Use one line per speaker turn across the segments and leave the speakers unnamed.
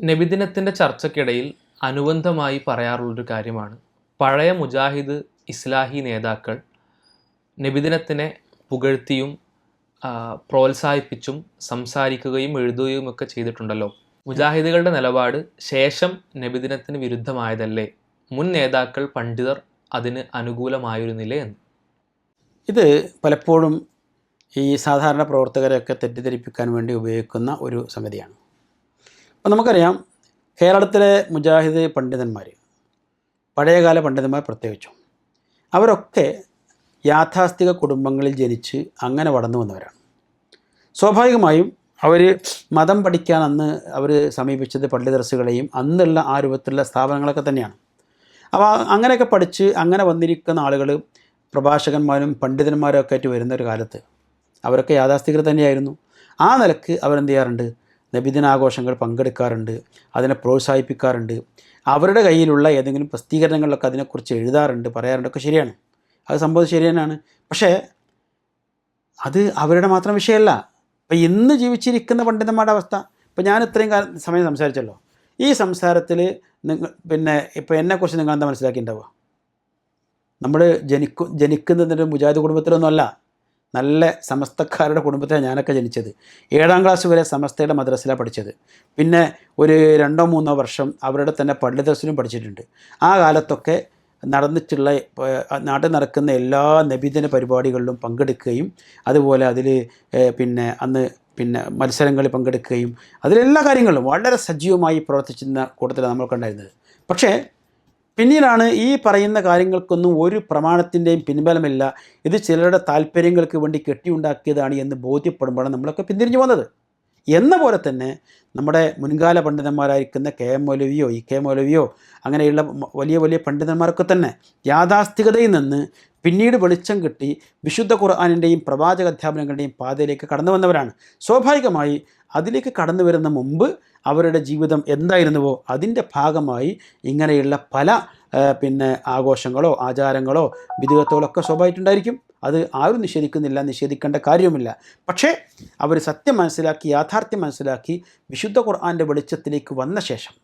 നബിദിനത്തിന്റെ ചർച്ചയ്ക്കിടയിൽ അനുബന്ധമായി പറയാറുള്ളൊരു കാര്യമാണ്. പഴയ മുജാഹിദ് ഇസ്ലാഹി നേതാക്കൾ നബിദിനത്തിനെ പുകഴ്ത്തിയും പ്രോത്സാഹിപ്പിച്ചും സംസാരിക്കുകയും എഴുതുകയും ഒക്കെ ചെയ്തിട്ടുണ്ടല്ലോ. മുജാഹിദുകളുടെ നിലപാട് ശേഷം നബിദിനത്തിന് വിരുദ്ധമായതല്ലേ? മുൻ നേതാക്കൾ പണ്ഡിതർ അതിന് അനുകൂലമായിരുന്നില്ലേ എന്ന്
ഇത് പലപ്പോഴും ഈ സാധാരണ പ്രവർത്തകരെയൊക്കെ തെറ്റിദ്ധരിപ്പിക്കാൻ വേണ്ടി ഉപയോഗിക്കുന്ന ഒരു സംഗതിയാണ്. അപ്പോൾ നമുക്കറിയാം കേരളത്തിലെ മുജാഹിദ് പണ്ഡിതന്മാർ പഴയകാല പണ്ഡിതന്മാർ പ്രത്യേകിച്ചും അവരൊക്കെ യാഥാസ്ഥിക കുടുംബങ്ങളിൽ ജനിച്ച് അങ്ങനെ വളർന്നു വന്നവരാണ്. സ്വാഭാവികമായും അവർ മതം പഠിക്കാൻ അന്ന് അവർ സമീപിച്ചത് പള്ളി ദർസുകളെയും അന്നുള്ള ആ രൂപത്തിലുള്ള സ്ഥാപനങ്ങളൊക്കെ തന്നെയാണ്. അപ്പോൾ അങ്ങനെയൊക്കെ പഠിച്ച് അങ്ങനെ വന്നിരിക്കുന്ന ആളുകൾ പ്രഭാഷകന്മാരും പണ്ഡിതന്മാരും ഒക്കെ ആയിട്ട് വരുന്ന ഒരു കാലത്ത് അവരൊക്കെ യാഥാസ്ഥികർ തന്നെയായിരുന്നു. ആ നിലയ്ക്ക് അവരെന്ത് ചെയ്യാറുണ്ട്? നബിദിനാഘോഷങ്ങൾ പങ്കെടുക്കാറുണ്ട് അതിനെ പ്രോത്സാഹിപ്പിക്കാറുണ്ട്. അവരുടെ കയ്യിലുള്ള ഏതെങ്കിലും പ്രസിദ്ധീകരണങ്ങളിലൊക്കെ അതിനെക്കുറിച്ച് എഴുതാറുണ്ട് പറയാറുണ്ട് ഒക്കെ ശരിയാണ്. അത് സംഭവം ശരി തന്നെയാണ്. പക്ഷേ അത് അവരുടെ മാത്രം വിഷയമല്ല. ഇപ്പം ഇന്ന് ജീവിച്ചിരിക്കുന്ന പണ്ഡിതന്മാരുടെ അവസ്ഥ. ഇപ്പം ഞാൻ ഇത്രയും കാലം സമയം സംസാരിച്ചല്ലോ. ഈ സംസാരത്തിൽ നിങ്ങൾ പിന്നെ ഇപ്പോൾ എന്നെക്കുറിച്ച് നിങ്ങൾ എന്താ മനസ്സിലാക്കിയിട്ടുണ്ടാവുക? നമ്മൾ ജനിക്കു ജനിക്കുന്നതിന്റെ മുജാഹിദ് കുടുംബത്തിലൊന്നുമല്ല. നല്ല സമസ്തക്കാരുടെ കുടുംബത്തിലാണ് ഞാനൊക്കെ ജനിച്ചത്. ഏഴാം ക്ലാസ് വരെ സമസ്തയുടെ മദ്രസയിലാണ് പഠിച്ചത്. പിന്നെ ഒരു രണ്ടോ മൂന്നോ വർഷം അവരുടെ തന്നെ പള്ളിദർശനും പഠിച്ചിട്ടുണ്ട്. ആ കാലത്തൊക്കെ നടന്നിട്ടുള്ള നാട്ടിൽ നടക്കുന്ന എല്ലാ നബിദിന പരിപാടികളിലും പങ്കെടുക്കുകയും അതുപോലെ അതിൽ പിന്നെ അന്ന് പിന്നെ മത്സരങ്ങളിൽ പങ്കെടുക്കുകയും അതിലെല്ലാ കാര്യങ്ങളും വളരെ സജീവമായി പ്രവർത്തിച്ചിരുന്ന കൂട്ടത്തിലാണ് നമ്മൾക്കുണ്ടായിരുന്നത് പക്ഷേ പിന്നീടാണ് ഈ പറയുന്ന കാര്യങ്ങൾക്കൊന്നും ഒരു പ്രമാണത്തിന്റെയും പിൻബലമില്ല. ഇത് ചിലരുടെ താല്പര്യങ്ങൾക്ക് വേണ്ടി കെട്ടിയുണ്ടാക്കിയതാണ് എന്ന് ബോധ്യപ്പെടുമ്പോഴാണ് നമ്മളൊക്കെ പിന്തിരിഞ്ഞു വന്നത് എന്ന പോലെ തന്നെ നമ്മുടെ മുൻകാല പണ്ഡിതന്മാരായിരിക്കുന്ന കെ എം മൗലവിയോ ഇ കെ മൗലവിയോ അങ്ങനെയുള്ള വലിയ വലിയ പണ്ഡിതന്മാരൊക്കെ തന്നെ യാഥാസ്ഥികതയിൽ നിന്ന് പിന്നീട് വെളിച്ചം കിട്ടി വിശുദ്ധ ഖുർആാനിന്റെയും പ്രവാചക അധ്യാപനങ്ങളുടെയും പാതയിലേക്ക് കടന്നു വന്നവരാണ്. സ്വാഭാവികമായി അതിലേക്ക് കടന്നു വരുന്ന മുമ്പ് അവരുടെ ജീവിതം എന്തായിരുന്നുവോ അതിന്റെ ഭാഗമായി ഇങ്ങനെയുള്ള പല പിന്നെ ആഘോഷങ്ങളോ ആചാരങ്ങളോ വിധികത്തുകളോ ഒക്കെ സ്വാഭാവികമായിട്ടുണ്ടായിരിക്കും. അത് ആരും നിഷേധിക്കുന്നില്ല നിഷേധിക്കേണ്ട കാര്യവുമില്ല. പക്ഷേ അവർ സത്യം മനസ്സിലാക്കി യാഥാർത്ഥ്യം മനസ്സിലാക്കി വിശുദ്ധ ഖുർആാന്റെ വെളിച്ചത്തിലേക്ക് വന്ന ശേഷം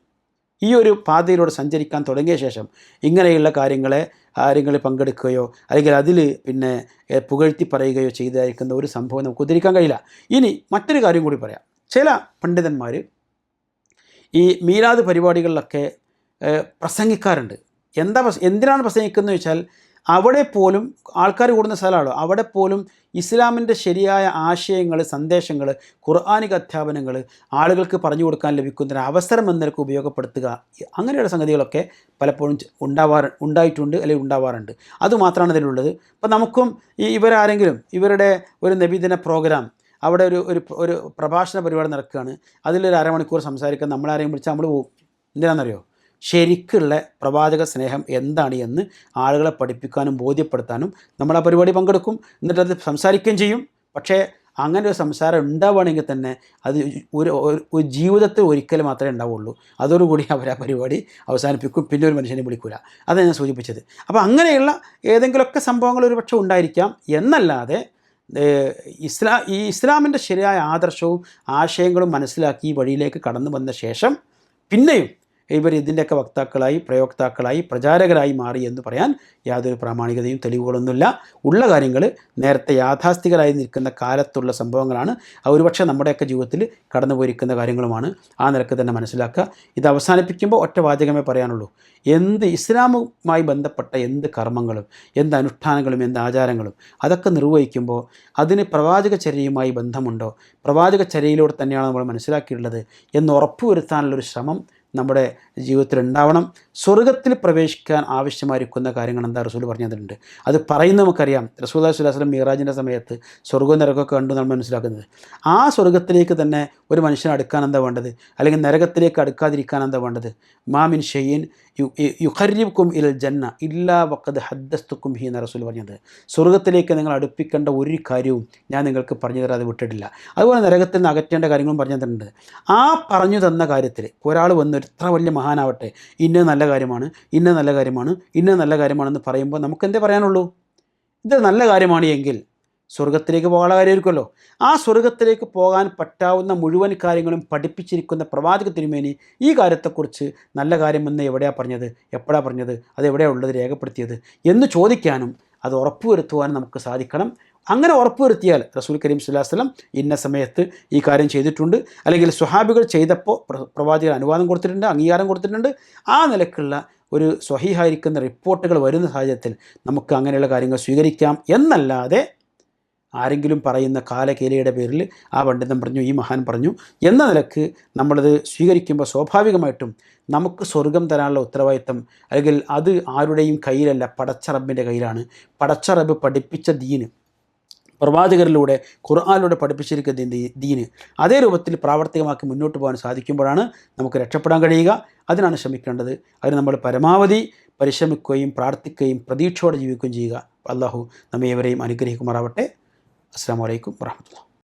ഈ ഒരു പാതയിലൂടെ സഞ്ചരിക്കാൻ തുടങ്ങിയ ശേഷം ഇങ്ങനെയുള്ള കാര്യങ്ങളെ കാര്യങ്ങളിൽ പങ്കെടുക്കുകയോ അല്ലെങ്കിൽ അതിൽ പിന്നെ പുകഴ്ത്തി പറയുകയോ ചെയ്തായിരിക്കുന്ന ഒരു സംഭവം നമുക്ക് ഉദ്ധരിക്കാൻ കഴിയില്ല. ഇനി മറ്റൊരു കാര്യം കൂടി പറയാം. ചില പണ്ഡിതന്മാർ ഈ മീലാദ് പരിപാടികളിലൊക്കെ പ്രസംഗിക്കാറുണ്ട്. എന്താ എന്തിനാണ് പ്രസംഗിക്കുന്നത് വെച്ചാൽ അവിടെ പോലും ആൾക്കാർ കൂടുന്ന സ്ഥലമാണ് അവിടെ പോലും ഇസ്ലാമിന്റെ ശരിയായ ആശയങ്ങൾ സന്ദേശങ്ങൾ ഖുർആാനിക അധ്യാപനങ്ങൾ ആളുകൾക്ക് പറഞ്ഞു കൊടുക്കാൻ ലഭിക്കുന്ന ഒരു അവസരം എന്ന ഉപയോഗപ്പെടുത്തുക. അങ്ങനെയുള്ള സംഗതികളൊക്കെ പലപ്പോഴും ഉണ്ടാവാറ് ഉണ്ടായിട്ടുണ്ട് അല്ലെങ്കിൽ ഉണ്ടാവാറുണ്ട്. അതുമാത്രമാണ് അതിലുള്ളത് അപ്പം നമുക്കും ഈ ഇവരാരെങ്കിലും ഇവരുടെ ഒരു നബിദിന പ്രോഗ്രാം അവിടെ ഒരു ഒരു ഒരു പ്രഭാഷണ പരിപാടി നടക്കുകയാണ്. അതിലൊരു അരമണിക്കൂർ സംസാരിക്കാൻ നമ്മളാരെയും വിളിച്ചാൽ നമ്മൾ പോകും എന്തിനാണെന്നറിയോ ശരിക്കുള്ള പ്രവാചക സ്നേഹം എന്താണ് എന്ന് ആളുകളെ പഠിപ്പിക്കാനും ബോധ്യപ്പെടുത്താനും നമ്മൾ ആ പരിപാടി പങ്കെടുക്കും. എന്നിട്ട് അത് സംസാരിക്കുകയും ചെയ്യും. പക്ഷേ അങ്ങനെ ഒരു സംസാരം ഉണ്ടാവുകയാണെങ്കിൽ തന്നെ അത് ഒരു ഒരു- ജീവിതത്തിൽ ഒരിക്കൽ മാത്രമേ ഉണ്ടാവുള്ളൂ. അതോടുകൂടി അവർ ആ പരിപാടി അവസാനിപ്പിക്കും. പിന്നെ ഒരു മനുഷ്യനെ വിളിക്കൂല. അതാണ് ഞാൻ സൂചിപ്പിച്ചത്. അപ്പോൾ അങ്ങനെയുള്ള ഏതെങ്കിലുമൊക്കെ സംഭവങ്ങൾ ഒരു പക്ഷേ ഉണ്ടായിരിക്കാം. എന്നല്ലാതെ ഇസ്ലാ ഈ ഇസ്ലാമിന്റെ ശരിയായ ആദർശവും ആശയങ്ങളും മനസ്സിലാക്കി ഈ വഴിയിലേക്ക് കടന്നു വന്ന ശേഷം പിന്നെയും ഇവർ ഇതിന്റെയൊക്കെ വക്താക്കളായി പ്രയോക്താക്കളായി പ്രചാരകരായി മാറി എന്ന് പറയാൻ യാതൊരു പ്രാമാണികതയും തെളിവുകളൊന്നുമില്ല. ഉള്ള കാര്യങ്ങൾ നേരത്തെ യാഥാസ്ഥികരായി നിൽക്കുന്ന കാലത്തുള്ള സംഭവങ്ങളാണ്. ഒരുപക്ഷെ നമ്മുടെയൊക്കെ ജീവിതത്തിൽ കടന്നു പോയിരിക്കുന്ന കാര്യങ്ങളുമാണ്. ആ നിലയ്ക്ക് തന്നെ മനസ്സിലാക്കുക. ഇത് അവസാനിപ്പിക്കുമ്പോൾ ഒറ്റ വാചകമേ പറയാനുള്ളൂ. എന്ത് ഇസ്ലാമുമായി ബന്ധപ്പെട്ട എന്ത് കർമ്മങ്ങളും എന്ത് അനുഷ്ഠാനങ്ങളും എന്ത് ആചാരങ്ങളും അതൊക്കെ നിർവഹിക്കുമ്പോൾ അതിന് പ്രവാചക ചര്യയുമായി ബന്ധമുണ്ടോ? പ്രവാചക ചര്യയിലൂടെ തന്നെയാണ് നമ്മൾ മനസ്സിലാക്കിയിട്ടുള്ളത് എന്ന് ഉറപ്പുവരുത്താനുള്ളൊരു ശ്രമം നമ്മുടെ ജീവിതത്തിൽ ഉണ്ടാവണം സ്വർഗത്തിൽ പ്രവേശിക്കാൻ ആവശ്യമായിരിക്കുന്ന കാര്യങ്ങൾ എന്താ റസൂൽ പറഞ്ഞു തന്നിട്ടുണ്ട് അത് പറയുന്ന നമുക്കറിയാം. റസൂൽ സുല്ലാസ്ലം മീറാജിന്റെ സമയത്ത് സ്വർഗവും നരകമൊക്കെ കണ്ടു നമ്മൾ മനസ്സിലാക്കുന്നത്. ആ സ്വർഗത്തിലേക്ക് തന്നെ ഒരു മനുഷ്യനെ അടുക്കാൻ എന്താ വേണ്ടത്? അല്ലെങ്കിൽ നരകത്തിലേക്ക് അടുക്കാതിരിക്കാൻ എന്താ വേണ്ടത്? മാമിൻ ഷെയ്യൻ യു യുഖരിബുക്കും ഇൽ ജന്ന ഇല്ലാ വക്കത് ഹദ്ദസ്തുക്കും ഹി എന്ന റസൂൽ പറഞ്ഞത്. സ്വർഗത്തിലേക്ക് നിങ്ങൾ അടുപ്പിക്കേണ്ട ഒരു കാര്യവും ഞാൻ നിങ്ങൾക്ക് പറഞ്ഞു തരാതെ വിട്ടിട്ടില്ല. അതുപോലെ നരകത്തിൽ നിന്ന് അകറ്റേണ്ട കാര്യങ്ങളും പറഞ്ഞു തന്നിട്ടുണ്ട് ആ പറഞ്ഞു തന്ന കാര്യത്തിൽ ഒരാൾ വന്ന് എത്ര വലിയ മഹാനാവട്ടെ? ഇന്ന നല്ല കാര്യമാണ് ഇന്ന നല്ല കാര്യമാണ് ഇന്ന നല്ല കാര്യമാണെന്ന് പറയുമ്പോൾ നമുക്ക് എന്തേ പറയാനുള്ളൂ? ഇത് നല്ല കാര്യമാണ് എങ്കിൽ സ്വർഗത്തിലേക്ക് പോകാനുള്ള കാര്യമായിരിക്കുമല്ലോ. ആ സ്വർഗത്തിലേക്ക് പോകാൻ പറ്റാവുന്ന മുഴുവൻ കാര്യങ്ങളും പഠിപ്പിച്ചിരിക്കുന്ന പ്രവാചക തിരുമേനി ഈ കാര്യത്തെക്കുറിച്ച് നല്ല കാര്യമെന്ന് എവിടെയാണ് പറഞ്ഞത്? എപ്പോഴാണ് പറഞ്ഞത്? അത് എവിടെയാണ് ഉള്ളത്? രേഖപ്പെടുത്തിയത്? എന്ന് ചോദിക്കാനും അത് ഉറപ്പുവരുത്തുവാനും നമുക്ക് സാധിക്കണം. അങ്ങനെ ഉറപ്പുവരുത്തിയാൽ റസൂൽ കരീം വസല്ലം ഇന്ന സമയത്ത് ഈ കാര്യം ചെയ്തിട്ടുണ്ട്. അല്ലെങ്കിൽ സുഹാബികൾ ചെയ്തപ്പോൾ പ്രവാചകർ അനുവാദം കൊടുത്തിട്ടുണ്ട് അംഗീകാരം കൊടുത്തിട്ടുണ്ട്. ആ നിലക്കുള്ള ഒരു സ്വഹീഹായിരിക്കുന്ന റിപ്പോർട്ടുകൾ വരുന്ന സാഹചര്യത്തിൽ നമുക്ക് അങ്ങനെയുള്ള കാര്യങ്ങൾ സ്വീകരിക്കാം എന്നല്ലാതെ ആരെങ്കിലും പറയുന്ന കാലകേലയുടെ പേരിൽ ആ പണ്ഡിതൻ പറഞ്ഞു ഈ മഹാൻ പറഞ്ഞു എന്ന നിലയ്ക്ക് നമ്മളത് സ്വീകരിക്കുമ്പോൾ സ്വാഭാവികമായിട്ടും നമുക്ക് സ്വർഗം തരാനുള്ള ഉത്തരവാദിത്തം അല്ലെങ്കിൽ അത് ആരുടെയും കയ്യിലല്ല പടച്ചറബിന്റെ കയ്യിലാണ്. പടച്ചറബ് പഠിപ്പിച്ച ദീന് പ്രവാചകരിലൂടെ ഖുർആാനിലൂടെ പഠിപ്പിച്ചിരിക്കുന്ന ദീന് അതേ രൂപത്തിൽ പ്രാവർത്തികമാക്കി മുന്നോട്ട് പോകാൻ സാധിക്കുമ്പോഴാണ് നമുക്ക് രക്ഷപ്പെടാൻ കഴിയുക. അതിനാണ് ശ്രമിക്കേണ്ടത്. അതിന് നമ്മൾ പരമാവധി പരിശ്രമിക്കുകയും പ്രാർത്ഥിക്കുകയും പ്രതീക്ഷയോടെ ജീവിക്കുകയും ചെയ്യുക. അള്ളാഹു നമ്മെ ഏവരെയും അനുഗ്രഹിക്കുമാറാവട്ടെ. അസ്സാം വലൈക്കും വാഹമത്തുള്ള